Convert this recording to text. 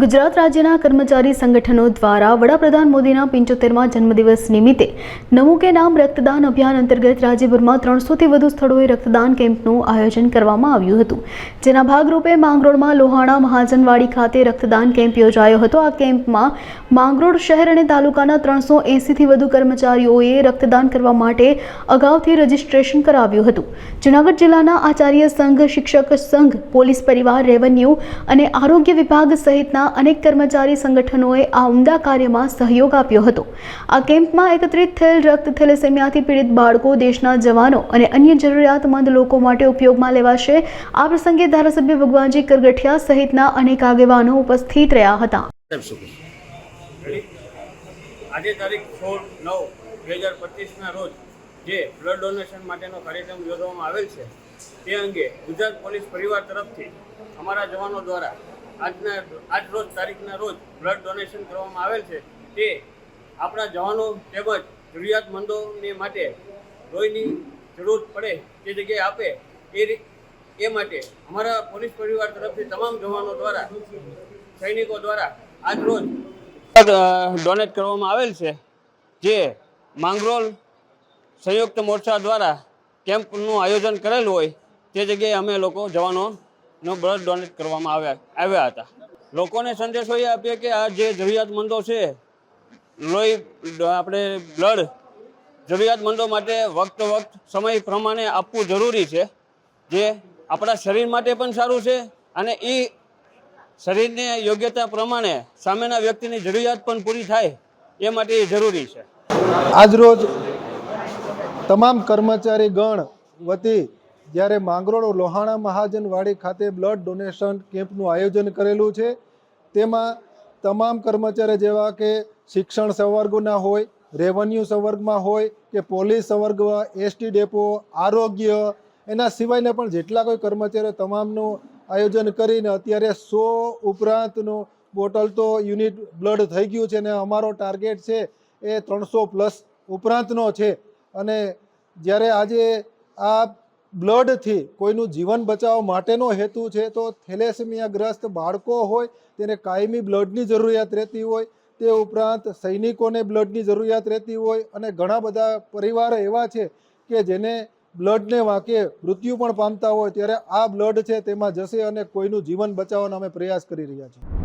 ગુજરાત રાજ્યના કર્મચારી સંગઠનો દ્વારા વડાપ્રધાન મોદીના પંચોતેરમાં જન્મદિવસ નિમિત્તે નમો કે નામ રક્તદાન અભિયાન અંતર્ગત રાજ્યભરમાં ત્રણસોથી વધુ સ્થળોએ રક્તદાન કેમ્પનું આયોજન કરવામાં આવ્યું હતું. જેના ભાગરૂપે માંગરોળમાં લોહાણા મહાજનવાડી ખાતે રક્તદાન કેમ્પ યોજાયો હતો. આ કેમ્પમાં માંગરોળ શહેર અને તાલુકાના ત્રણસો એંસીથી વધુ કર્મચારીઓએ રક્તદાન કરવા માટે અગાઉથી રજીસ્ટ્રેશન કરાવ્યું હતું. જૂનાગઢ જિલ્લાના આચાર્ય સંઘ, શિક્ષક સંઘ, પોલીસ પરિવાર, રેવન્યુ અને આરોગ્ય વિભાગ સહિતના અનેક કર્મચારી સંગઠનોએ આ ઉમદા કાર્યમાં સહયોગ આપ્યો હતો. આ કેમ્પમાં એકત્રિત થયેલ રક્ત થેલેસેમિયાથી પીડિત બાળકો દેશના જવાનો અને અન્ય જરૂરિયાતમંદ લોકો માટે ઉપયોગમાં લેવાશે. આ પ્રસંગે ધારાસભ્ય ભગવાનજી કરગઠિયા સહિતના અનેક આગેવાનો ઉપસ્થિત રહ્યા હતા? આજે તારીખ સોળ નવ બે હજાર પચીસના રોજ જે બ્લડ ડોનેશન માટેનો કાર્યક્રમ યોજવામાં આવેલ છે તે અંગે ગુજરાત પોલીસ પરિવાર તરફથી અમારા જવાનો દ્વારા આજના, આજ રોજ, તારીખના રોજ બ્લડ ડોનેશન કરવામાં આવેલ છે. તે આપણા જવાનો તેમજ જરૂરિયાતમંદોને માટે લોહીની જરૂર પડે તે જગ્યાએ આપે એ એ માટે અમારા પોલીસ પરિવાર તરફથી તમામ જવાનો દ્વારા, સૈનિકો દ્વારા આજ રોજ ડોનેટ કરવામાં આવેલ છે. જે માંગરોલ સંયુક્ત મોરચા દ્વારા કેમ્પનું આયોજન કરેલું હોય તે જગ્યાએ અમે લોકો જવાનોનો બ્લડ ડોનેટ કરવામાં આવ્યા આવ્યા હતા. લોકોને સંદેશો એ આપીએ કે આ જે જરૂરિયાતમંદો છે, લોહી, આપણે બ્લડ જરૂરિયાતમંદો માટે વખત વખત સમય પ્રમાણે આપવું જરૂરી છે, જે આપણા શરીર માટે પણ સારું છે અને એ શરીરને યોગ્યતા પ્રમાણે સામેના વ્યક્તિની જરૂરિયાત પણ પૂરી થાય એ માટે એ જરૂરી છે. આજરોજ તમામ કર્મચારી ગણ વતી જ્યારે માંગરોળ લોહાણા મહાજનવાડી ખાતે બ્લડ ડોનેશન કેમ્પનું આયોજન કરેલું છે, તેમાં તમામ કર્મચારી જેવા કે શિક્ષણ સંવર્ગના હોય, રેવન્યુ સંવર્ગમાં હોય કે પોલીસ સંવર્ગ, એસટી ડેપો, આરોગ્ય, એના સિવાયના પણ જેટલા કોઈ કર્મચારીઓ તમામનું આયોજન કરીને અત્યારે સો ઉપરાંતનું બોટલ તો યુનિટ બ્લડ થઈ ગયું છે અને અમારો ટાર્ગેટ છે એ ત્રણસો પ્લસ ઉપરાંતનો છે. અને જ્યારે આજે આ બ્લડથી કોઈનું જીવન બચાવવા માટેનો હેતુ છે, તો થેલેસેમિયાગ્રસ્ત બાળકો હોય, તેને કાયમી બ્લડની જરૂરિયાત રહેતી હોય, તે ઉપરાંત સૈનિકોને બ્લડની જરૂરિયાત રહેતી હોય, અને ઘણા બધા પરિવારો એવા છે કે જેને બ્લડને વાંકે મૃત્યુ પણ પામતા હોય, ત્યારે આ બ્લડ છે, તેમાં જશે અને કોઈનું જીવન બચાવવાનો અમે પ્રયાસ કરી રહ્યા છીએ.